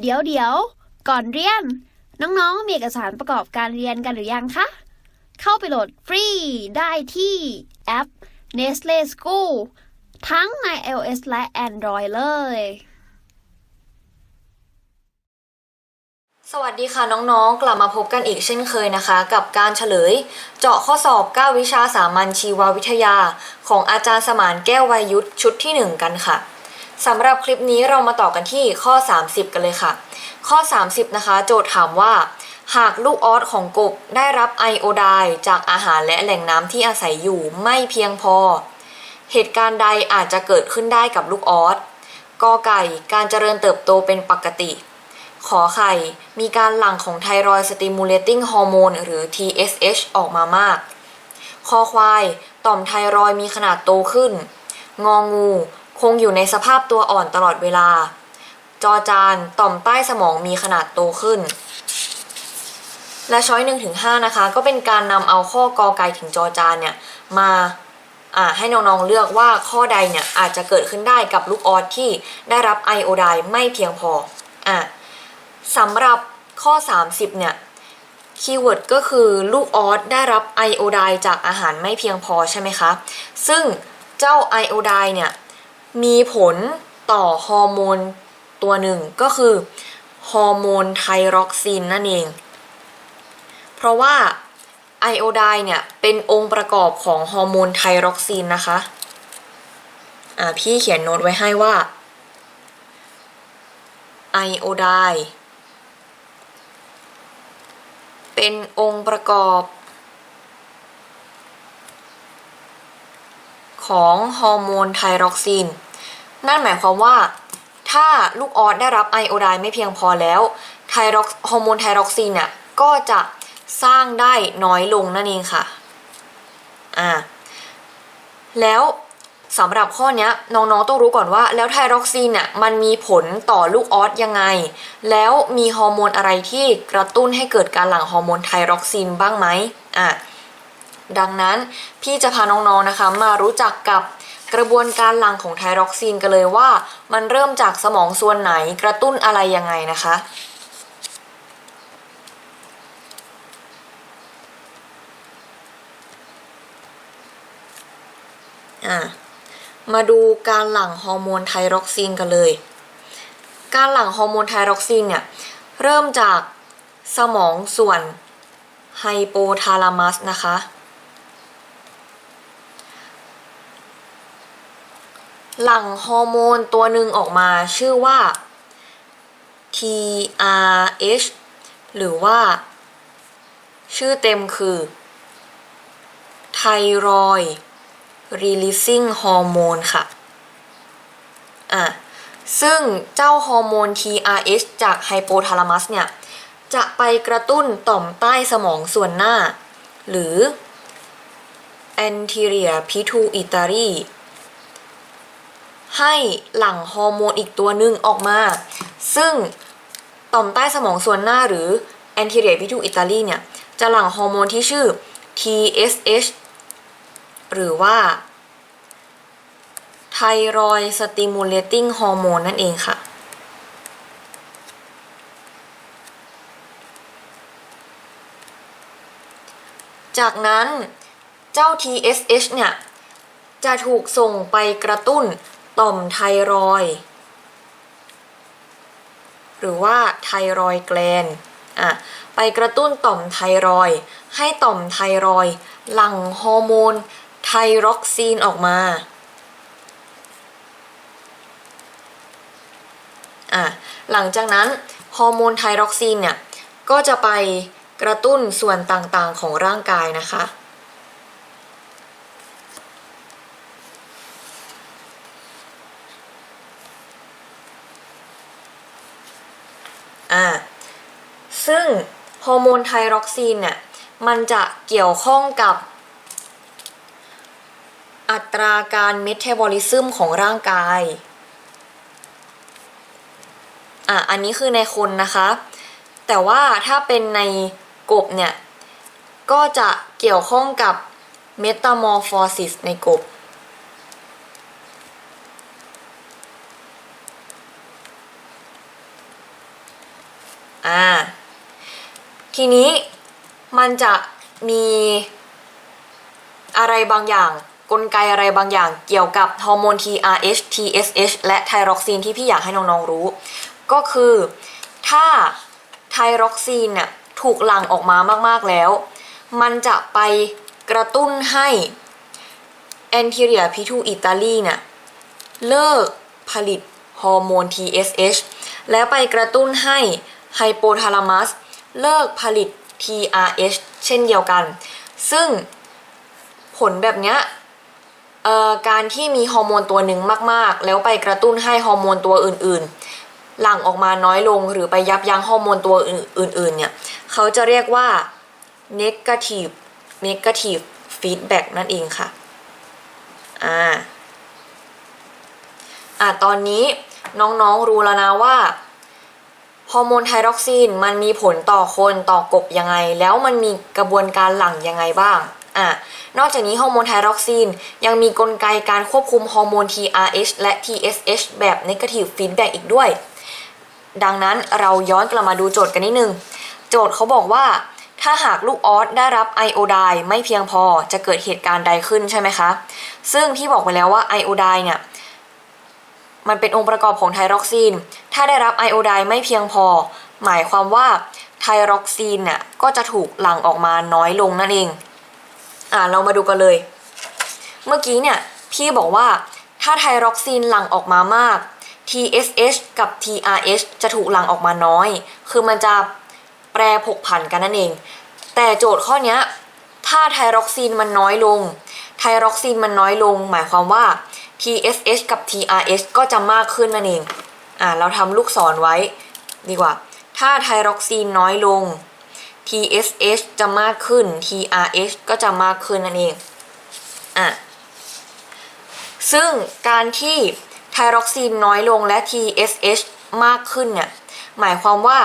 เดี๋ยวเดี๋ยว ก่อนเรียน น้องๆ มีเอกสารประกอบการเรียนกันหรือยังคะ เข้าไปโหลดฟรีได้ที่แอป Nestle School ทั้งใน iOS และ Android เลย สวัสดีค่ะน้องๆ กลับมาพบกันอีกเช่นเคยนะคะ กับการเฉลย เจาะข้อสอบ 9 วิชาสามัญชีววิทยา ของอาจารย์สมานแก้ววัยยุทธชุดที่ 1 กันค่ะ สำหรับคลิปนี้เรามาต่อกันที่ข้อ 30 กันเลยค่ะ ข้อ 30 นะคะ โจทย์ถามว่า หากลูกออสของกบได้รับไอโอไดน์จากอาหารและแหล่งน้ำที่อาศัยอยู่ไม่เพียงพอ เหตุการณ์ใดอาจจะเกิดขึ้นได้กับลูกออสกอไก่การเจริญเติบโตเป็นปกติ ขอไข่ มีการหลั่งของไทรอยสติมูลเลติ้งฮอร์โมนหรือ TSH ออกมามาก คอควาย ต่อมไทรอยมีขนาดโตขึ้น งองู คงอยู่ในสภาพตัวอ่อนตลอดเวลา จอจานต่อมใต้สมองมีขนาดโตขึ้น และช้อย1ถึง5นะคะ ก็เป็นการนำเอาข้อกอไก่ถึงจอจานเนี่ยมาอ่าให้น้องๆเลือกว่าข้อใดเนี่ยอาจจะเกิดขึ้นได้กับลูกออสที่ได้รับไอโอไดไม่เพียงพออะสำหรับข้อ 30เนี่ยคีย์เวิร์ดก็คือลูกออสได้รับไอโอไดจากอาหารไม่เพียงพอใช่ไหมคะ ซึ่งเจ้าไอโอไดเนี่ย มีผลต่อฮอร์โมนตัวหนึ่งก็คือฮอร์โมนไทรอกซินนั่นเอง เพราะว่าไอโอไดน์เนี่ยเป็นองค์ประกอบของฮอร์โมนไทรอกซินนะคะอ่าพี่เขียนโน้ตไว้ให้ว่าไอโอไดน์เป็นองค์ประกอบ ของฮอร์โมนไทรอกซิน นั่นหมายความว่า ถ้าลูกออสได้รับไอโอไดไม่เพียงพอแล้วไทรอกฮอร์โมนไทรอกซินเนี่ยก็จะสร้างได้น้อยลงนั่นเองค่ะอ่าแล้วสำหรับข้อนี้น้องๆต้องรู้ก่อนว่า แล้วไทรอกซินเนี่ยมันมีผลต่อลูกออสยังไง แล้วมีฮอร์โมนอะไรที่กระตุ้นให้เกิดการหลั่งฮอร์โมนไทรอกซินบ้างไหมอะ ดังนั้นพี่จะพาน้องๆนะคะมารู้จักกับกระบวนการหลั่งของไทรอกซินกันเลยว่า มันเริ่มจากสมองส่วนไหนกระตุ้นอะไรยังไงนะคะอะมาดูการหลั่งฮอร์โมนไทรอกซินกันเลย การหลั่งฮอร์โมนไทรอกซินเนี่ยเริ่มจากสมองส่วนไฮโปทาลามัสนะคะ หลั่งฮอร์โมนตัวหนึ่งออกมาชื่อว่า TRH หรือว่า ชื่อเต็มคือ ไทรอยด์ releasing hormone ค่ะ อะ ซึ่งเจ้าฮอร์โมน TRH จากไฮโปทาลามัสเนี่ย จะไปกระตุ้นต่อมใต้สมองส่วนหน้า หรือ anterior pituitary ให้หลั่งฮอร์โมนอีกตัวหนึ่งออกมา ซึ่งต่อมใต้สมองส่วนหน้าหรือ anterior pituitary เนี่ย จะหลั่งฮอร์โมนที่ชื่อ TSH หรือว่าไทรอยสติมูเลติ้งฮอร์โมนนั่นเองค่ะ จากนั้นเจ้า TSH เนี่ย จะถูกส่งไปกระตุ้น ต่อมไทรอยหรือว่าไทรอยแกลนอะไปกระตุ้นต่อมไทรอยให้ต่อมไทรอยหลั่งฮอร์โมนไทรอกซีนออกมาอะหลังจากนั้นฮอร์โมนไทรอกซีนเนี่ยก็จะไปกระตุ้นส่วนต่างๆของร่างกายนะคะ อ่า ซึ่ง ฮอร์โมนไทรอกซีนเนี่ยมันจะเกี่ยวข้องกับอัตราการเมตาบอลิซึมของร่างกาย อะ อันนี้คือในคนนะคะ แต่ว่าถ้าเป็นในกบเนี่ย ก็จะเกี่ยวข้องกับเมตามอร์ฟอซิสในกบ อ่า ทีนี้มันจะมีอะไรบางอย่าง กลไกอะไรบางอย่าง เกี่ยวกับฮอร์โมน TRH TSH และไทรอกซีนที่พี่อยากให้น้องๆรู้ ก็คือถ้าไทรอกซีนน่ะถูกหลั่งออกมามากๆแล้ว มันจะไปกระตุ้นให้ anterior pituitary น่ะเลิกผลิตฮอร์โมน TSH แล้วไปกระตุ้นให้ไฮโปทาลามัส เลิกผลิต TRH เช่นเดียวกัน ซึ่งผลแบบเนี้ยการที่มีฮอร์โมนตัวหนึ่งมาก ๆ แล้วไปกระตุ้นให้ฮอร์โมนตัวอื่นๆ หลั่งออกมาน้อยลงหรือไปยับยั้งฮอร์โมนตัวอื่นๆเนี่ยเขาจะเรียกว่า negative negative feedback นั่นเองค่ะอ่าอะตอนนี้น้องๆรู้แล้วนะว่า ฮอร์โมนไทรอกซีนมันมีผลต่อคนต่อกบยังไง แล้วมันมีกระบวนการหลั่งยังไงบ้างอะนอกจากนี้ฮอร์โมนไทรอกซีนยังมีกลไกการควบคุมฮอร์โมน TRH และ TSH แบบ negative feedback อีกด้วย ดังนั้นเราย้อนกลับมาดูโจทย์กันนิดนึง โจทย์เขาบอกว่าถ้าหากลูกออสได้รับไอโอไดไม่เพียงพอจะเกิดเหตุการณ์ใดขึ้นใช่ไหมคะ ซึ่งที่บอกไปแล้วว่าไอโอไดเนี่ย มันเป็นองค์ประกอบของไทรอกซีน ถ้าได้รับไอโอไดไม่เพียงพอ หมายความว่าไทรอกซีนเนี่ยก็จะถูกหลั่งออกมาน้อยลงนั่นเอง อ่าเรามาดูกันเลย เมื่อกี้เนี่ยพี่บอกว่าถ้าไทรอกซีนหลั่งออกมามาก TSH กับ TRH จะถูกหลั่งออกมาน้อย คือมันจะแปรผกผันกันนั่นเอง แต่โจทย์ข้อนี้ถ้าไทรอกซีนมันน้อยลง ไทรอกซีนมันน้อยลง หมายความว่า TSH กับ TRH ก็จะมากขึ้นนั่นเอง อ่า เราทำลูกศรไว้ ดีกว่า ถ้าไทรอกซีนน้อยลง TSH จะมากขึ้น TRH ก็จะมากขึ้นนั่นเอง อะ ซึ่งการที่ไทรอกซีนน้อยลงและ TSH มากขึ้นเนี่ย หมายความว่า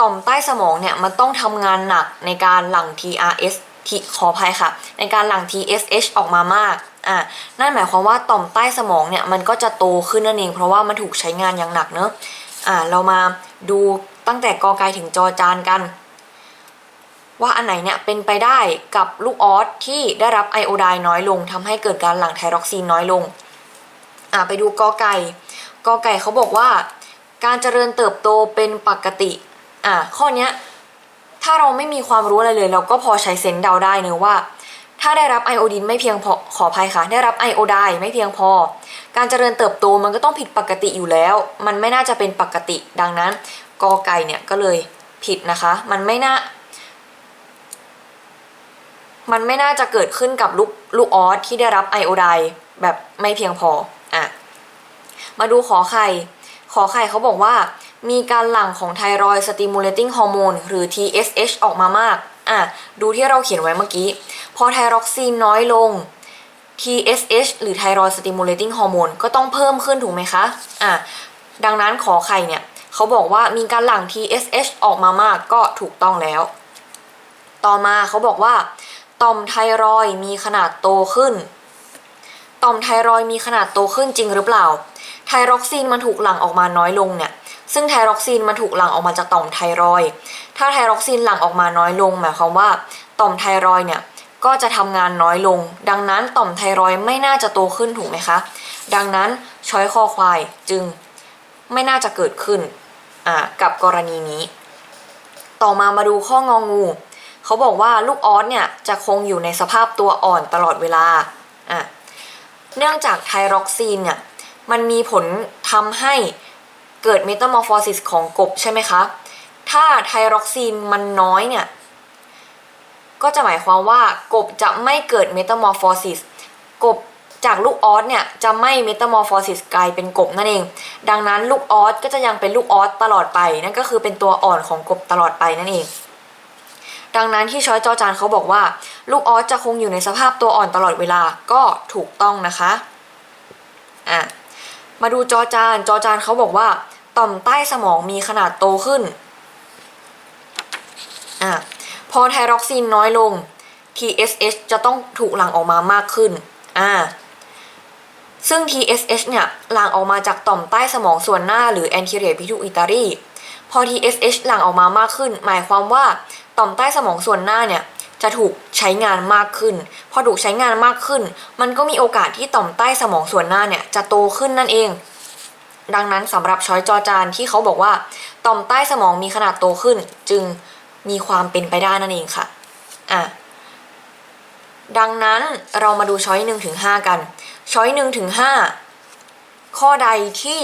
ต่อมใต้สมองเนี่ย มันต้องทำงานหนักในการหลั่ง TRS ขออภัยค่ะ ในการหลั่ง TSH ออกมามาก อะนั่นหมายความว่าต่อมใต้สมองเนี่ยมันก็จะโตขึ้นนั่นเอง เพราะว่ามันถูกใช้งานอย่างหนักเนอะอ่าเรามาดูตั้งแต่กอไกถึงจอจานกัน ว่าอันไหนเนี่ยเป็นไปได้กับลูกออสที่ได้รับไอโอไดน์น้อยลงทำให้เกิดการหลั่งไทรอกซีนน้อยลงอ่าไปดูกอไก่กอไก่เขาบอกว่า การเจริญเติบโตเป็นปกติอ่าข้อเนี้ยถ้าเราไม่มีความรู้อะไรเลย เราก็พอใช้เซนเดาได้เนอะว่า ถ้าได้รับไอโอดินไม่เพียงพอขออภัยค่ะ ได้รับไอโอไดไม่เพียงพอ การเจริญเติบโตมันก็ต้องผิดปกติอยู่แล้ว มันไม่น่าจะเป็นปกติดังนั้นกอไก่เนี่ยก็เลยผิดนะคะ มันไม่น่า มันไม่น่าจะเกิดขึ้นกับลูกลูกออสที่ได้รับไอโอไดแบบไม่เพียงพออะมาดูขอไข่ ขอไข่เขาบอกว่า มีการหลั่งของไทรอยสติมูลเลติ้งฮอร์โมนหรือ TSH ออกมามาก อะดูที่เราเขียนไว้เมื่อกี้ พอไทรอกซีนน้อยลง TSH หรือไทรอยสติมูเลติ้งฮอร์โมนก็ต้องเพิ่มขึ้นถูกไหมคะ อะ ดังนั้นขอไข่เนี่ยเขาบอกว่ามีการหลั่ง TSH ออกมามากก็ถูกต้องแล้ว ต่อมาเขาบอกว่า ต่อมไทรอยมีขนาดโตขึ้น ต่อมไทรอยมีขนาดโตขึ้นจริงหรือเปล่า ไทรอกซีนมันถูกหลั่งออกมาน้อยลงเนี่ย ซึ่งไทรอกซีนมันถูกหลั่งออกมาจากต่อมไทรอยด์ถ้าไทรอกซีนหลั่งออกมาน้อยลง หมายความว่าต่อมไทรอยด์เนี่ยก็จะทำงานน้อยลง ดังนั้นต่อมไทรอยด์ไม่น่าจะโตขึ้นถูกไหมคะ ดังนั้นช้อยคอควายจึงไม่น่าจะเกิดขึ้นกับกรณีนี้ ต่อมามาดูข้ององู เขาบอกว่าลูกออสเนี่ยจะคงอยู่ในสภาพตัวอ่อนตลอดเวลา เนื่องจากไทรอกซีนเนี่ยมันมีผลทำให้ เกิดเมตา m อร์ฟอซิสของกบใช่ไหมคะ ถ้าไทรอกซีนมันน้อยเนี่ย ก็จะหมายความว่ากบจะไม่เกิดเมตา m อร์ฟอซิสกบจากลูกออสเนี่ยจะไม่เมตา m อร์ฟอซิสกลายเป็นกบนั่นเอง ดังนั้นลูกออสก็จะยังเป็นลูกออสตลอดไป นั่นก็คือเป็นตัวอ่อนของกบตลอดไปนั่นเอง ดังนั้นที่ช้อยจอจานเขาบอกว่า ลูกออสจะคงอยู่ในสภาพตัวอ่อนตลอดเวลาก็ถูกต้องนะคะ อะ มาดูจอจานจอจานเขาบอกว่า ต่อมใต้สมองมีขนาดโตขึ้นอะพอไทรอกซีนน้อยลง TSH จะต้องถูกหลั่งออกมามากขึ้นอ่าซึ่ง TSH เนี่ยหลั่งออกมาจากต่อมใต้สมองส่วนหน้าหรือ anterior pituitary พอ TSH หลั่งออกมามากขึ้น หมายความว่าต่อมใต้สมองส่วนหน้าเนี่ยจะถูกใช้งานมากขึ้น พอถูกใช้งานมากขึ้น มันก็มีโอกาสที่ต่อมใต้สมองส่วนหน้าเนี่ยจะโตขึ้นนั่นเอง ดังนั้นสำหรับช้อยจอจานที่เขาบอกว่าต่อมใต้สมองมีขนาดโตขึ้น จึงมีความเป็นไปได้นั่นเองค่ะอะดังนั้นเรามาดูช้อยหนึ่งถึงห้ากัน ช้อยหนึ่งถึงห้าข้อใดที่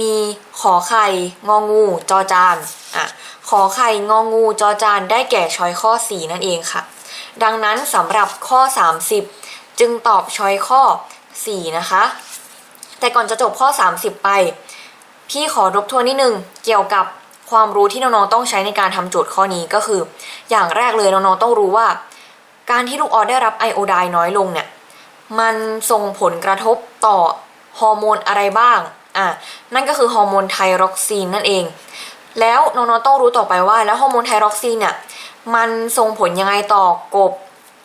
มีขอไข่งองูจอจานอะขอไข่งองูจอจานได้แก่ช้อยข้อ 4 นั่นเองค่ะ ดังนั้นสำหรับข้อ 30 จึงตอบช้อยข้อ 4 นะคะ แต่ก่อนจะจบข้อ 30 ไป พี่ขอรบทวนนิดนึงเกี่ยวกับความรู้ที่น้องๆต้องใช้ในการทำโจทย์ข้อนี้ก็คือ อย่างแรกเลยน้องๆต้องรู้ว่า การที่ลูกออสได้รับไอโอไดน์น้อยลงเนี่ยมันส่งผลกระทบต่อฮอร์โมนอะไรบ้างอะนั่นก็คือฮอร์โมนไทรอกซีนนั่นเอง แล้วน้องๆต้องรู้ต่อไปว่า แล้วฮอร์โมนไทรอกซีนเนี่ยมันส่งผลยังไงต่อกบ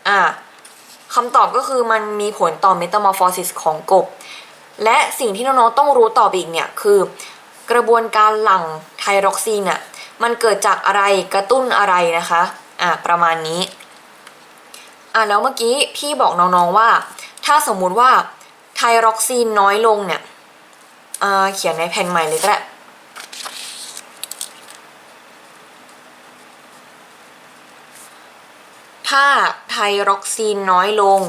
อะคำตอบก็คือมันมีผลต่อเมตา m อร์ฟอซิสของกบ และสิ่งที่น้องๆต้องรู้ต่อไปอีกเนี่ยคือกระบวนการหลั่งไทรอกซีนเนี่ยมันเกิดจากอะไรกระตุ้นอะไรนะคะอะประมาณนี้อะแล้วเมื่อกี้พี่บอกน้องๆว่า ถ้าสมมุติว่าไทรอกซีนน้อยลงเนี่ยเขียนในแผ่นใหม่เลยก็ได้ถ้าไทรอกซีนน้อยลง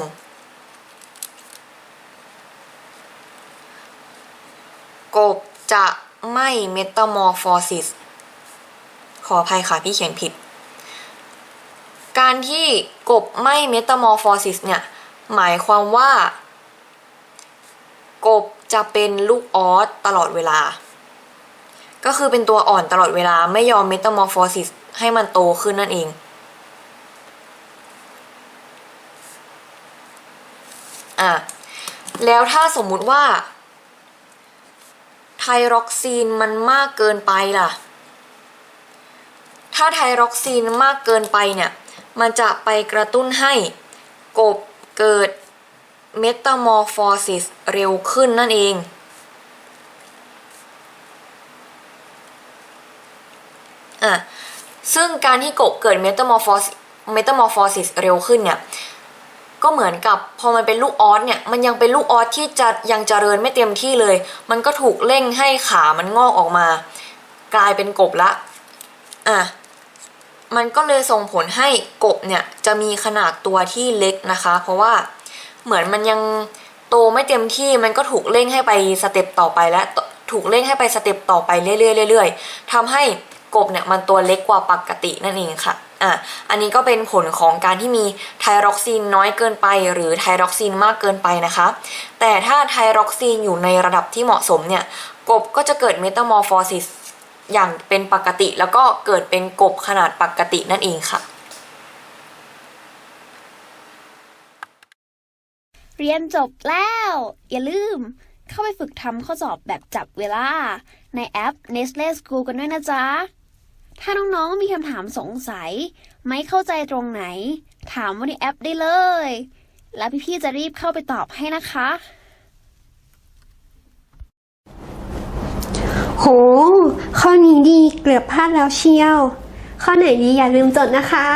กบจะไม่เมตามอร์ฟอซิสขออภัยค่ะพี่เขียนผิด การที่กบไม่เมตามอร์ฟอซิสเนี่ย หมายความว่า กบจะเป็นลูกออสตลอดเวลา ก็คือเป็นตัวอ่อนตลอดเวลาไม่ยอมเมตามอร์ฟอซิสให้มันโตขึ้นนั่นเองอะแล้วถ้าสมมุติว่า ไทรอกซีนมันมากเกินไปล่ะ ถ้าไทรอกซีนมากเกินไปเนี่ย มันจะไปกระตุ้นให้กบเกิดเมตามอร์ฟอซิสเร็วขึ้นนั่นเอง อะ ซึ่งการที่กบเกิดเมตามอร์ฟอสเมตามอร์ฟอซิสเร็วขึ้นเนี่ย ก็เหมือนกับพอมันเป็นลูกออสเนี่ยมันยังเป็นลูกออสที่จะยังเจริญไม่เต็มที่เลย มันก็ถูกเร่งให้ขามันงอกออกมา กลายเป็นกบละอะมันก็เลยส่งผลให้กบเนี่ยจะมีขนาดตัวที่เล็กนะคะ เพราะว่าเหมือนมันยังโตไม่เต็มที่มันก็ถูกเร่งให้ไปสเต็ปต่อไปและถูกเร่งให้ไปสเต็ปต่อไปเรื่อยๆเรื่อยๆทำให้กบเนี่ยมันตัวเล็กกว่าปกตินั่นเองค่ะ อะอันนี้ก็เป็นผลของการที่มีไทรอกซีนน้อยเกินไป หรือไทรอกซีนมากเกินไปนะคะ แต่ถ้าไทรอกซีนอยู่ในระดับที่เหมาะสมเนี่ยกบก็จะเกิดเมตามอร์ฟอซิสอย่างเป็นปกติ แล้วก็เกิดเป็นกบขนาดปกตินั่นเองค่ะ เรียนจบแล้ว อย่าลืมเข้าไปฝึกทำข้อสอบแบบจับเวลา ในแอป Nestle School กันด้วยนะจ๊ะ ถ้าน้องๆมีคำถามสงสัย ไม่เข้าใจตรงไหน ถามว่าในแอปได้เลย แล้วพี่ๆจะรีบเข้าไปตอบให้นะคะ โห ข้อนี้ดีเกือบพลาดแล้วเชียว ข้อไหนดีอย่าลืมจดนะคะ